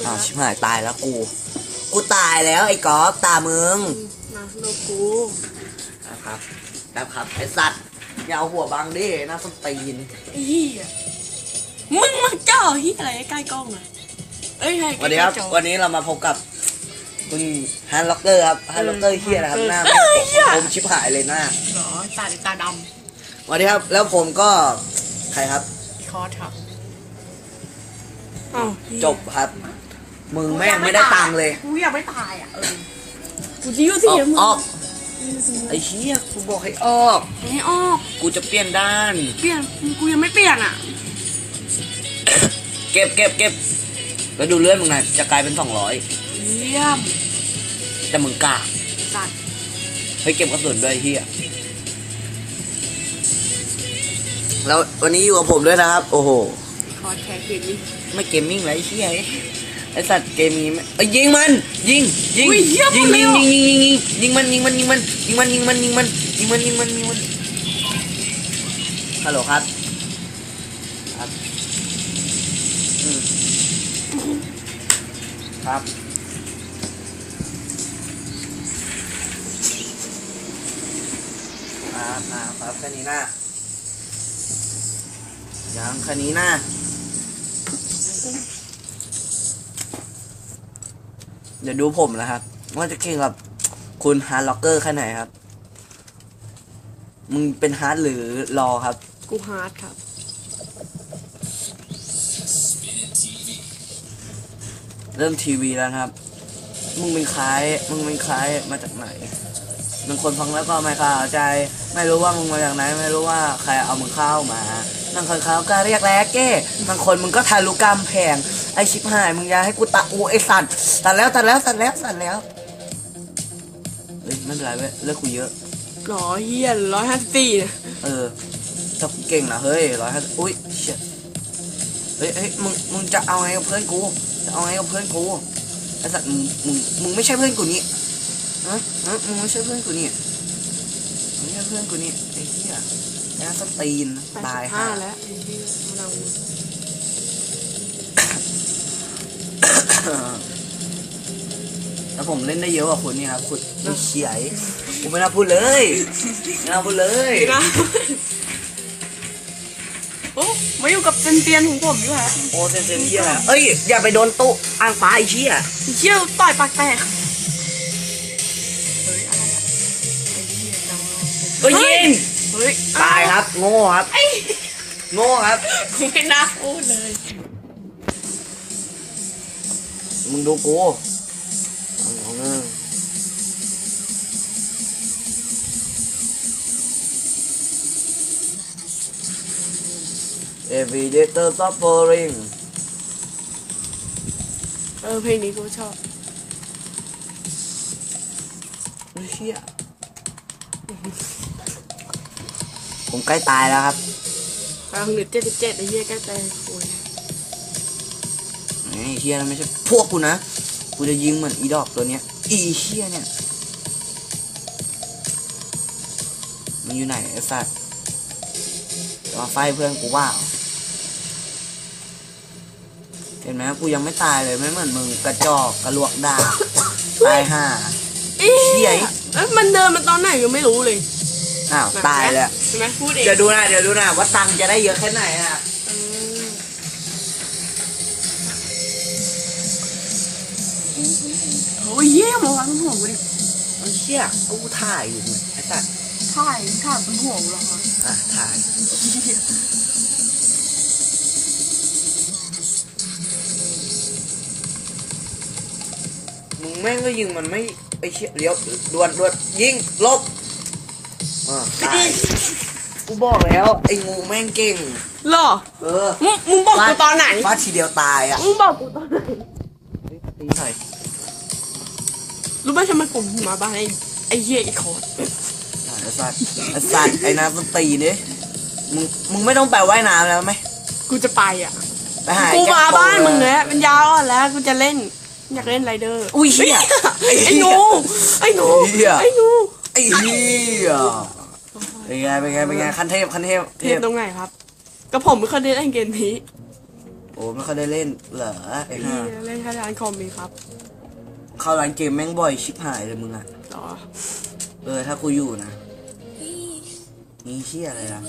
ดอ้าวละชิบหายตายแล้วกู กูตายแล้วไอ้กอล์ฟตามึงมาโลกูนะครับนะครับไอ้สัตว์อย่าเอาหัวบังดิน่าสนตีนไอ้เหี้ยมึงมาจ่อเหี้ยอะไรใกล้กล้องอะเอ้ยให้สวัสดีครับใกล้ๆจอวันนี้เรามาพบกับคุณฮันล็อกเกอร์ครับฮันล็อกเกอร์เฮียนะครับหน้าเอ้ยเหี้ยผมชิบหายเลยหน้าเหรอตาตาดสวัสดีครับแล้วผมก็ใครครับำคอทับอ้าวเหี้ยจบครับ มึงแม่งไม่ได้ตังค์เลยกูอยากไม่ตายอะเออกูจะอยู่ที่ออกมึงออกไอ้เฮียกูบอกให้ออก ไม่ออกกูจะเปลี่ยนด้าน เปลี่ยนกูยังไม่เปลี่ยนอะเก็บเก็บเก็บแล้วดูเลื่อนมึงนะจะกลายเป็นสองร้อยเยี่ยมแต่มึงกล้าสัตว์เฮ้ยเก็บกระสุนด้วยไอ้เฮียแล้ววันนี้อยู่กับผมด้วยนะครับ โอ้โห คอแคร์คืนนี้ไม่เกมมิ่งไรไอ้เฮียไอ้ ไอสัตว์เกมนี้ไม่เอ้ยยิงมัน ยิงยิงอุ้ยเหี้ยยิงหมดยิเลงยยิเหรงอยิงยิงยิงมันยิงมันยิงมันยิงมันยิงมันยิงมันยิงมันยิงมันยิงมันฮัลโหลครับครับอืมครับครับครับครับแค่นี้นะยังแค่นี้นะ เดี๋ยวดูผมนะครับว่าจะเก่งกับคุณฮาร์ดล็อกเกอร์แค่ไหนครับ มึงเป็นฮาร์ดหรือรอครับ กูฮาร์ดครับ เริ่มทีวีแล้วนะครับ มึงเป็นใครมึงเป็นใครมาจากไหนบางคนฟังแล้วก็ไม่เข้าใจ ไม่รู้ว่ามึงมาจากไหน ไม่รู้ว่าใครเอามึงเข้ามาบางคนเขาก็เรียกแล้เก้บางคนมึงก็ทารุกรรมแพง ไอชิบหายมึงอย่าให้กูตะอูไอสัตว์ตัดแล้วตัดแล้วตัดแล้วตัดแล้วเฮ้ยไม่เป็นไรเว้ยเลือกกูเยอะ หรอเฮียร้อยห้าสิบสี่เออถ้ากูเก่งนะเฮ้ยร้อยห้าอุ้ยเชี่ยเฮ้ยเฮ้ยมึงมึงจะเอาไงกับเพื่อนกูจะเอาไงกับเพื่อนกูไอสัตว์มึงมึงมึงไม่ใช่เพื่อนกูนี่ฮะฮะมึงไม่ใช่เพื่อนกูนี่มึงไม่ใช่เพื่อนกูนี่ไอ้เหี้ยไอ้น่าสตีนแปดตายสิบห่าห้าแล้วไอ้เหี้ยมะนาว แล้วผมเล่นได้เยอะกว่าคุณนี่ครับคุณไอ้เชี่ยไอ้กูไม่น่าพูดเลยไม่น่าพูดเลยนะโอ้มาอยู่กับเซียนเตียนของผมอยู่ฮะโอ้เซนเซนเชี่ยอะไรเอ้ยอย่าไปโดนตู้อ่างฟ้าไอ้เชี่ยเชี่ยวต่อยปากแตกเฮ้ยอะไรอะไอ้เหี้ยจังเอ้ยยิงเฮ้ยตายครับโง่ครับไอ้โง่ครับกูไม่น่าพูดเลย มึงดูกูเอาเงิน Every day the suffering เออเพลงนี้กูชอบเฮ้ยเชี่ยผมใกล้ตายแล้วครับกำลังเหลือเจ็ดสิบเจ็ดไอ้เหี้ยใกล้ตายโอ้ย ไอ้เชี่ยนั่นไม่ใช่พวกกูนะ กูจะยิงเหมือนอีดอกตัวเนี้ย อีเชี่ยเนี่ย มันอยู่ไหนไอ้สัตว์จะมาไฟเพื่อนกูว่าเห็นไหมกูยังไม่ตายเลยไม่เหมือนมึงกระจอกกระลวกด่าตายห่าเอ๊ะเชี่ยเอ้ยมันเดินมาตอนไหนยังไม่รู้เลยอ้าวตายแล้ว ใช่ไหมพูดเอง เดี๋ยวดูนะเดี๋ยวดูนะว่าตังค์จะได้เยอะแค่ไหนอะ โอ้ยเยี่ยมมาวางบนหัวกูดิไอ้เชี่ยกูถ่ายอยู่เนี่ยไอ้สัตว์ถ่ายถ่ายบนหัวกูเหรอคะอะถ่ายมึงแม่งก็ยิงมันไม่ไอ้เชี่ยเลี้ยวดวนดวนยิงลบอ่าตายกูบอกแล้ว ไอ้งูแม่งเก่งเหรอเออมึงมึงบอกกูตอนไหนฟาดทีเดียวตายอะมึงบอกกูตอนไหนตีหน่อย รู้ไหมทำไมผมถึงมาบ้านไอ้ไอ้เหี้ยไอ้คอร์ดไอ้สัตว์ไอ้สัตว์ไอ้น้ำมันตีนี่มึงมึงไม่ต้องไปว่ายน้ำแล้วไหมกูจะไปอะไปหากูไอ้แจ็คมาโปบ้านมึงเลแล้วมันยาวอะแล้วกูจะเล่น อยากเล่นไรเดอร์อุ้ยเหี้ยไอ้หนูไอ้หนูเหี้ยไอ้หนูไอ้เหี้ยเป็นไงเป็นไงเป็นไงขั้นเทพขั้นเทพเทปตรงไหนครับก็ผมไม่เคยได้เล่นเกมนี้โอ้ไม่ค่อยได้เล่นเหรอไอ้ห่าเล่นแค่ร้านคอมมีครับ เข้าร้านเกมแม่งบ่อยชิบหายเลยมึงอะต่อเออถ้ากูอยู่นะนี่เชี่ยอะไรล่ะ